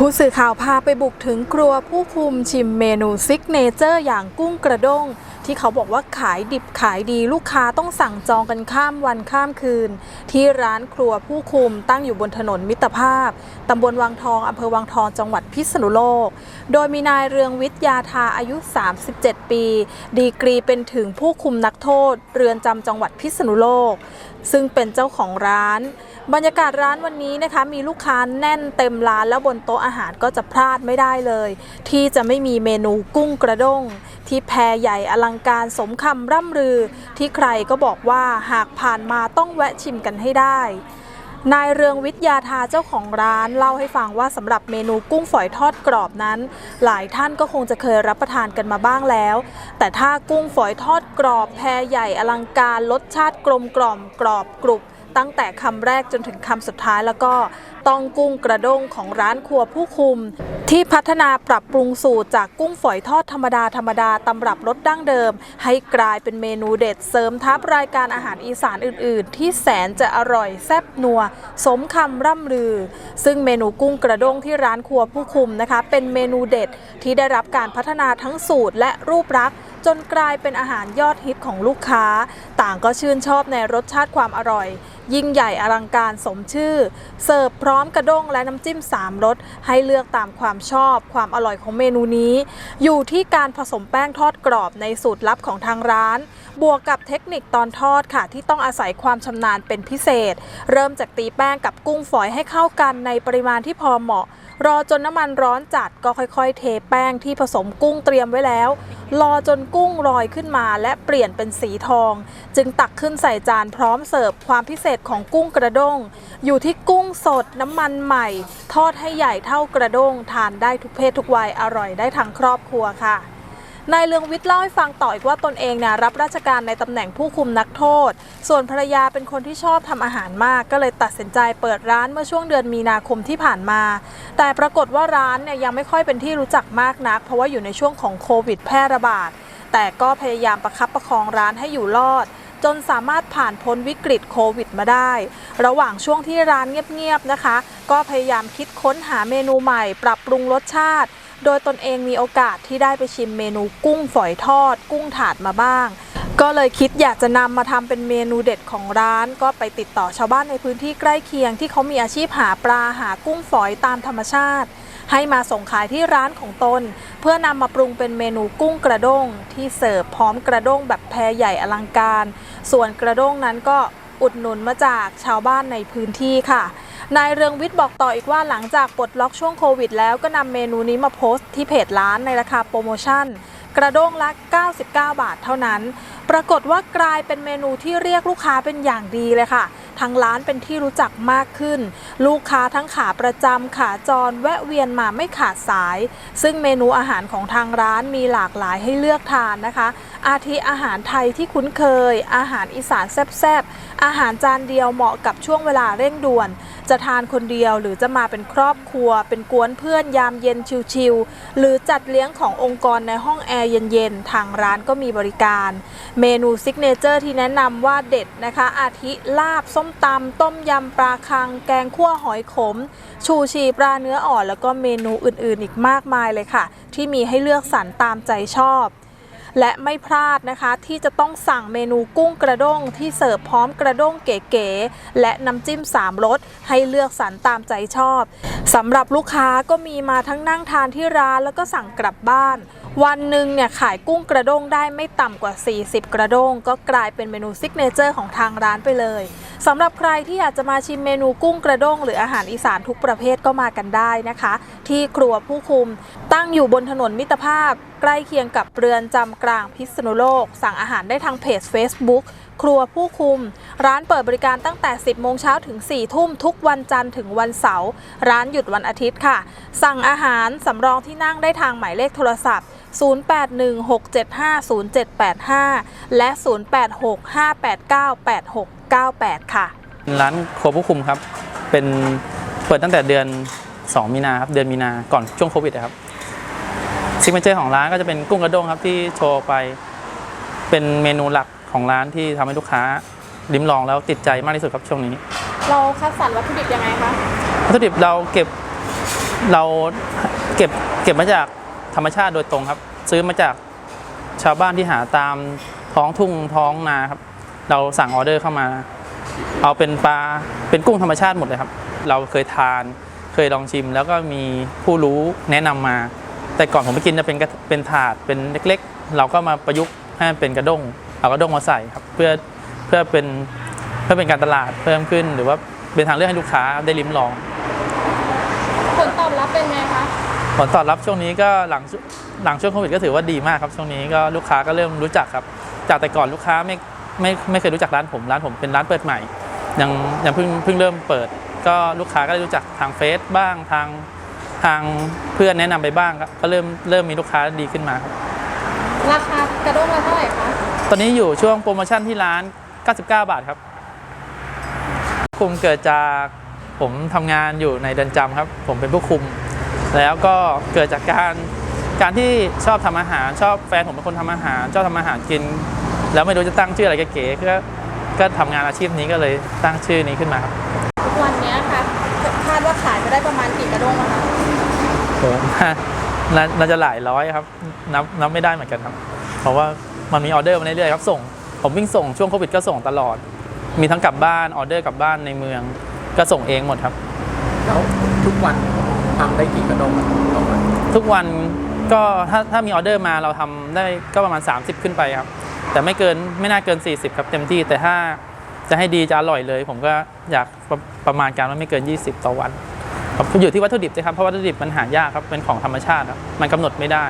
ผู้สื่อข่าวพาไปบุกถึงครัวผู้คุมชิมเมนูซิกเนเจอร์อย่างกุ้งกระด้ง ที่เขาบอกว่าขายดิบขายดีลูกค้าต้องสั่งจองกันข้ามวันข้ามคืน ที่ร้านครัวผู้คุมตั้งอยู่บนถนนมิตรภาพ ตำบลวังทองอำเภอวังทองจังหวัดพิษณุโลก โดยมีนายเรืองวิทยาธาอายุ 37 ปี ดีกรีเป็นถึงผู้คุมนักโทษ เรือนจำจังหวัดพิษณุโลก ซึ่งเป็นเจ้าของร้าน บรรยากาศร้านวันนี้นะคะมีลูกค้าแน่นเต็มร้านแล้วบนโต๊ะอาหารก็จะพลาดไม่ได้เลย ที่จะไม่มีเมนูกุ้งกระด้ง ที่แพรใหญ่อลังการสมคำร่ำรือ ที่ใครก็บอกว่าหากผ่านมาต้องแวะชิมกันให้ได้ นายเรืองวิทยาธาเจ้าของร้านเล่าให้ฟังว่าสำหรับเมนูกุ้งฝอยทอดกรอบนั้น หลายท่านก็คงจะเคยรับประทานกันมาบ้างแล้ว แต่ถ้ากุ้งฝอยทอดกรอบแพรใหญ่อลังการรสชาติกลมกล่อมกรอบกรุบ ตั้งแต่คำแรกจนถึงคำสุดท้ายแล้วก็ต้องกุ้งกระด้งของร้านครัวผู้คุม ที่พัฒนาปรับปรุงสูตรจากกุ้งฝอยทอดธรรมดาธรรมดาตำรับรสดั้งเดิม ให้กลายเป็นเมนูเด็ดเสริมทับรายการอาหารอีสานอื่น ๆ ที่แสนจะอร่อยแซ่บนัว สมคำร่ำลือ ซึ่งเมนูกุ้งกระด้งที่ร้านครัวผู้คุมนะคะ เป็นเมนูเด็ดที่ได้รับการพัฒนาทั้งสูตรและรูปลักษณ์ จนกลายเป็นอาหารยอดฮิตของลูกค้า ต่างก็ชื่นชอบในรสชาติความอร่อย ยิ่งใหญ่อลังการสมชื่อ เสิร์ฟพร้อมกระด้งและน้ำจิ้ม 3รสให้เลือกตามความชอบความอร่อยของเมนูนี้ อยู่ที่การผสมแป้งทอดกรอบในสูตรลับของทางร้าน บวกกับเทคนิคตอนทอดค่ะ ที่ต้องอาศัยความชำนาญเป็นพิเศษ เริ่มจากตีแป้งกับกุ้งฝอยให้เข้ากันในปริมาณที่พอเหมาะ รอจนน้ำมันร้อนจัดก็ค่อยๆ เทแป้งที่ผสมกุ้งเตรียมไว้แล้ว รอจนกุ้งลอยขึ้นมาและเปลี่ยนเป็นสีทอง จึงตักขึ้นใส่จานพร้อมเสิร์ฟความพิเศษของกุ้งกระด้ง อยู่ที่กุ้งสดน้ำมันใหม่ ทอดให้ใหญ่เท่ากระด้งทานได้ทุกเพศทุกวัยอร่อยได้ทั้งครอบครัวค่ะ นายเลืองวิทย์เล่าให้ฟังต่ออีกว่าตนเองเนี่ยรับราชการในตำแหน่งผู้คุมนักโทษ ส่วนภรรยาเป็นคนที่ชอบทำอาหารมาก ก็เลยตัดสินใจเปิดร้านเมื่อช่วงเดือนมีนาคมที่ผ่านมา แต่ปรากฏว่าร้านเนี่ยยังไม่ค่อยเป็นที่รู้จักมากนัก เพราะว่าอยู่ในช่วงของโควิดแพร่ระบาด แต่ก็พยายามประคับประคองร้านให้อยู่รอดจนสามารถผ่านพ้นวิกฤตโควิดมาได้ ระหว่างช่วงที่ร้านเงียบๆนะคะ ก็พยายามคิดค้นหาเมนูใหม่ ปรับปรุงรสชาติ โดยตนเองมีโอกาสที่ได้ไปชิมเมนูกุ้งฝอยทอด กุ้งถาดมาบ้าง ก็เลยคิดอยากจะนำมาทำเป็นเมนูเด็ดของร้าน ก็ไปติดต่อชาวบ้านในพื้นที่ใกล้เคียงที่เขามีอาชีพหาปลาหากุ้งฝอยตามธรรมชาติ ให้มาส่งขายที่ร้านของตน เพื่อนำมาปรุงเป็นเมนูกุ้งกระด้ง ที่เสิร์ฟพร้อมกระด้งแบบแพรใหญ่อลังการ ส่วนกระด้งนั้นก็อุดหนุนมาจากชาวบ้านในพื้นที่ค่ะ นายเรืองวิทย์บอกต่ออีกว่าหลังจากปลดล็อกช่วงโควิด แล้วก็นำเมนูนี้มาโพสต์ที่เพจร้านในราคาโปรโมชั่น กระด้งละ 99 บาทเท่านั้น ปรากฏว่ากลายเป็นเมนูที่เรียกลูกค้าเป็นอย่างดีเลยค่ะทางร้านเป็นที่รู้จักมากขึ้น ลูกค้าทั้งขาประจำขาจรแวะเวียนมาไม่ขาดสาย ซึ่งเมนูอาหารของทางร้านมีหลากหลายให้เลือกทานนะคะอาทิอาหารไทยที่คุ้นเคย อาหารอีสานแซ่บๆ อาหารจานเดียวเหมาะกับช่วงเวลาเร่งด่วน จะทานคนเดียวหรือจะมาเป็นครอบครัว เป็นกวนเพื่อนยามเย็นชิวๆหรือจัดเลี้ยงขององค์กรในห้องแอร์เย็นๆ ทางร้านก็มีบริการ เมนูซิกเนเจอร์ที่แนะนำว่าเด็ดนะคะ อาทิลาบส้มตำต้มยำปลาคัง แกงคั่วหอยขม ชูชีปลาเนื้ออ่อน แล้วก็เมนูอื่นๆ อีกมากมายเลยค่ะ ที่มีให้เลือกสรรตามใจชอบ และไม่พลาดนะคะ ที่จะต้องสั่งเมนูกุ้งกระด้งที่เสิร์ฟพร้อมกระด้งเก๋ๆและน้ำจิ้ม 3รสให้เลือกสรรตามใจชอบสำหรับลูกค้าก็มีมาทั้งนั่งทานที่ร้านแล้วก็สั่งกลับบ้าน วันหนึ่งเนี่ยขายกุ้งกระด้งได้ไม่ต่ำกว่า 40 กระด้งก็กลายเป็นเมนูซิกเนเจอร์ของทางร้านไปเลย สำหรับใครที่อยากจะมาชิมเมนูกุ้งกระด้ง หรืออาหารอีสานทุกประเภทก็มากันได้นะคะ ที่ครัวผู้คุม ตั้งอยู่บนถนนมิตรภาพ ใกล้เคียงกับเรือนจำกลางพิษณุโลก สั่งอาหารได้ทางเพจ Facebook ครัวผู้คุม ร้านเปิดบริการตั้งแต่ 10 โมงเช้าถึง 4 ทุ่มทุกวันจันทร์ถึงวันเสาร์ ร้านหยุดวันอาทิตย์ค่ะ สั่งอาหารสำรองที่นั่งได้ทางหมายเลขโทรศัพท์ 0816750785 และ 0865898698 ค่ะ ร้านครัวผู้คุมครับ เป็นเปิดตั้งแต่เดือน 2 มีนาครับ เดือนมีนา ก่อนช่วงโควิดนะครับซิกเนเจอร์ของร้านก็จะเป็นกุ้งกระด้งครับที่โชว์ไป เป็นเมนูหลักของร้านที่ทำให้ลูกค้าลิ้มลองแล้วติดใจมากที่สุดครับช่วงนี้ เราคัดสรรวัตถุดิบยังไงคะ วัตถุดิบเราเก็บเราเก็บเก็บมาจากธรรมชาติโดยตรงครับ ซื้อมาจากชาวบ้านที่หาตามท้องทุ่งท้องนาครับ เราสั่งออเดอร์เข้ามา เอาเป็นปลาเป็นกุ้งธรรมชาติหมดเลยครับ เราเคยทานเคยลองชิม แล้วก็มีผู้รู้แนะนำมา แต่ก่อนผมไปกินจะเป็นกระเป็นถาดเป็นเล็กๆ เราก็มาประยุกต์ให้มันเป็นกระด้งเอากระด้งมาใส่ครับ เพื่อเพื่อเป็นเพื่อเป็นการตลาดเพิ่มขึ้น หรือว่าเป็นทางเลือกให้ลูกค้าได้ลิ้มลองผลตอบรับเป็นไงคะผลตอบรับช่วงนี้ก็หลังหลังช่วงโควิดก็ถือว่าดีมากครับช่วงนี้ก็ลูกค้าก็เริ่มรู้จักครับ จากแต่ก่อนลูกค้าไม่ ไม่ไม่เคยรู้จักร้านผม ร้านผมเป็นร้านเปิดใหม่ ยังยังเพิ่งเพิ่งเริ่มเปิด ก็ลูกค้าก็ได้รู้จักทางเฟซบ้างทางทางเพื่อนแนะนำไปบ้างครับก็เริ่มเริ่มมีลูกค้าดีขึ้นมาครับราคากระด้งละเท่าไหร่คะตอนนี้อยู่ช่วงโปรโมชั่นที่ร้าน 99 บาทครับคุมเกิดจากผมทำงานอยู่ในเดือนจำครับ ผมเป็นผู้คุม แล้วก็เกิดจากการการที่ชอบทำอาหารชอบแฟนผมเป็นคนทำอาหารชอบทำอาหารกิน แล้วไม่รู้จะตั้งชื่ออะไรเก๋ๆก็ก็ทำงานอาชีพนี้ก็เลยตั้งชื่อนี้ขึ้นมาครับทุกวันเนี้ยค่ะคาดว่าขายไปได้ประมาณกี่กระด้งนะคะผมน่าน่าจะหลายร้อยครับนับนับไม่ได้เหมือนกันครับ เพราะว่ามันมีออเดอร์มาเรื่อยๆครับส่ง ผมวิ่งส่งช่วงโควิดก็ส่งตลอด มีทั้งกลับบ้านออเดอร์กลับบ้านในเมือง ก็ส่งเองหมดครับ แล้วทุกวันทำได้กี่กระดงต่อวันทุกวันก็ถ้าถ้ามีออเดอร์มาเราทำได้ก็ประมาณ 30 ขึ้นไปครับ แต่ไม่เกินไม่น่าเกิน 40 ครับเต็มที่แต่ถ้าจะให้ดีจะอร่อยเลย ผมก็อยากประประมาณการว่าไม่เกิน 20 ต่อวันครับอยู่ที่วัตถุดิบด้วยครับเพราะวัตถุดิบมันหายากครับเป็นของธรรมชาติครับมันกำหนดไม่ได้